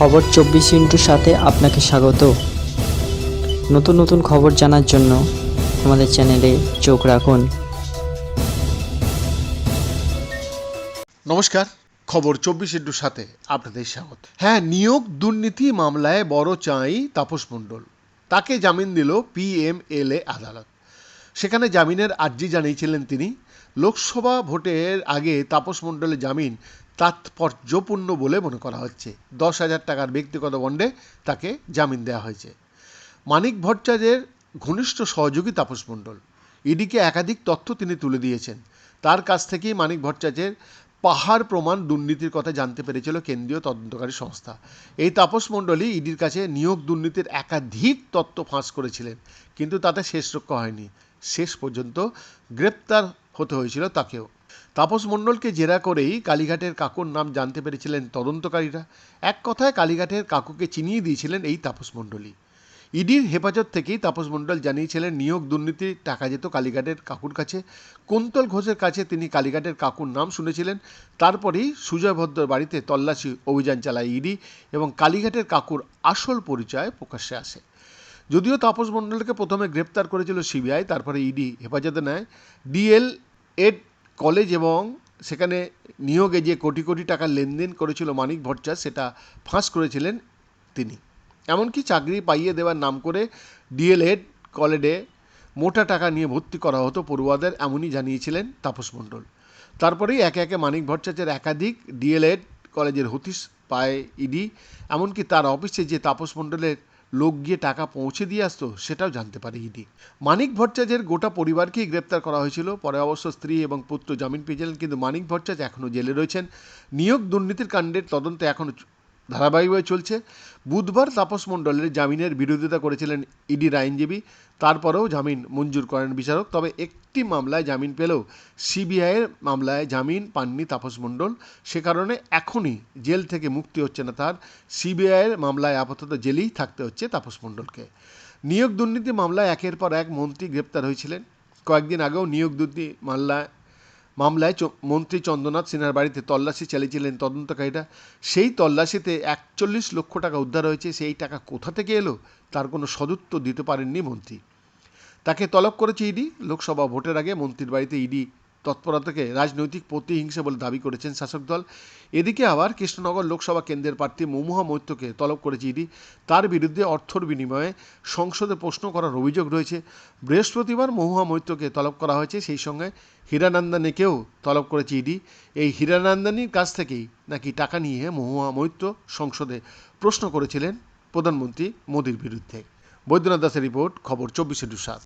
খবর চব্বিশ ইন্টুর সাথে আপনাকে স্বাগত। নতুন নতুন খবর জানার জন্য আমাদের চ্যানেলে চোখ রাখুন। নমস্কার, খবর চব্বিশ ইন্টুর সাথে আপনাদের স্বাগত। হ্যাঁ নিয়োগ দুর্নীতি মামলায় বড় চাই তাপস মণ্ডল। তাকে জামিন দিল পিএমএলএ আদালত। সেখানে জামিনের আর্জি জানিয়েছিলেন তিনি। লোকসভা ভোটের আগে তাপস মণ্ডলের জামিন তাৎপর্যপূর্ণ বলে মনে করা হচ্ছে। দশ হাজার টাকার ব্যক্তিগত বন্ডে তাকে জামিন দেওয়া হয়েছে। মানিক ভট্টাচার্যের ঘনিষ্ঠ সহযোগী তাপস মণ্ডল। ইডিকে একাধিক তথ্য তিনি তুলে দিয়েছেন। তার কাছ থেকেই মানিক ভট্টাচার্যের পাহাড় প্রমাণ দুর্নীতির কথা জানতে পেরেছিল কেন্দ্রীয় তদন্তকারী সংস্থা। এই তাপস মণ্ডলী ইডির কাছে নিয়োগ দুর্নীতির একাধিক তথ্য ফাঁস করেছিলেন, কিন্তু তাতে শেষ রক্ষা হয়নি। শেষ পর্যন্ত গ্রেপ্তার হতে হয়েছিল তাকেও। তাপস মণ্ডলকে জেরা করেই কালীঘাটের কাকুর নাম জানতে পেরেছিলেন তদন্তকারীরা। এক কথায় কালীঘাটের কাকুকে চিনিয়ে দিয়েছিলেন এই তাপস মণ্ডলী ইডির হেফাজত থেকেই তাপস মণ্ডল জানিয়েছিলেন, নিয়োগ দুর্নীতির টাকা যেত কালীঘাটের কাকুর কাছে। কুন্তল ঘোষের কাছে তিনি কালীঘাটের কাকুর নাম শুনেছিলেন। তারপরেই সুজয় ভদ্রর বাড়িতে তল্লাশি অভিযান চালায় ইডি এবং কালীঘাটের কাকুর আসল পরিচয় প্রকাশ্যে আসে। যদিও তাপস মণ্ডলকে প্রথমে গ্রেপ্তার করেছিল সিবিআই, তারপরে ইডি হেফাজতে নেয়। ডিএল এড কলেজ এবং সেখানে নিয়োগে যে কোটি কোটি টাকা লেনদেন করেছিল মানিক ভট্টাচার্য, সেটা ফাঁস করেছিলেন তিনি। এমনকি চাকরি পাইয়ে দেওয়ার নাম করে ডিএলএড কলেজে মোটা টাকা নিয়ে ভর্তি করা হতো পড়ুয়াদের, এমনই জানিয়েছিলেন তাপস মণ্ডল। তারপরেই একে একে মানিক ভট্টাচার্যের একাধিক ডিএলএড কলেজের হতিস পায় ইডি। এমনকি তার অফিসে যে তাপস মণ্ডলের লোক গিয়ে টাকা পৌঁছে দিয়ে আসতো, সেটাও জানতে পারে ইডি। মানিক ভট্টাচার্যের গোটা পরিবারকেই গ্রেপ্তার করা হয়েছিল। পরে অবশ্য স্ত্রী এবং পুত্র জামিন পেয়েছিলেন কিন্তু মানিক ভট্টাচার্য এখনও জেলে রয়েছেন। নিয়োগ দুর্নীতির কাণ্ডের তদন্তে এখনও ধারাবাহিকভাবে চলছে। বুধবার তাপস মণ্ডলের জামিনের বিরোধিতা করেছিলেন ইডির আইনজীবী, তারপরেও জামিন মঞ্জুর করেন বিচারক। তবে একটি মামলায় জামিন পেলেও সিবিআইয়ের মামলায় জামিন পাননি তাপস মণ্ডল। সে কারণে এখনই জেল থেকে মুক্তি হচ্ছে না তার। সিবিআইয়ের মামলায় আপাতত জেলেই থাকতে হচ্ছে তাপস মণ্ডলকে। নিয়োগ দুর্নীতি মামলায় একের পর এক মন্ত্রী গ্রেপ্তার হয়েছিলেন। কয়েকদিন আগেও নিয়োগ দুর্নীতি মামলায় মামলায় মন্ত্রী চন্দ্রনাথ সিনহার বাড়িতে তল্লাশি চালিয়েছিলেন তদন্তকারীরা। সেই তল্লাশিতে একচল্লিশ লক্ষ টাকা উদ্ধার হয়েছে। সেই টাকা কোথা থেকে এলো? তার কোনো সদুত্তর দিতে পারেননি মন্ত্রী। তাকে তলব করেছে ইডি। লোকসভা ভোটের আগে মন্ত্রীর বাড়িতে ইডি তৎপরতাকে রাজনৈতিক প্রতিহিংসা বলে দাবি করেছেন শাসক দল। এদিকে আবার কৃষ্ণনগর লোকসভা কেন্দ্রের প্রার্থী মমুহা মৈত্যকে তলব করেছে ইডি। তার বিরুদ্ধে অর্থর বিনিময়ে সংসদে প্রশ্ন করার অভিযোগ রয়েছে। বৃহস্পতিবার মহুয়া মৈত্যকে তলব করা হয়েছে, সেই সঙ্গে হীরানন্দানীকেও তলব করেছে ইডি। এই হীরানন্দানীর কাছ থেকেই নাকি টাকা নিয়ে মহুয়া মৈত্য সংসদে প্রশ্ন করেছিলেন প্রধানমন্ত্রী মোদীর বিরুদ্ধে। বৈদ্যনাথ দাসের রিপোর্ট, খবর চব্বিশে সাত।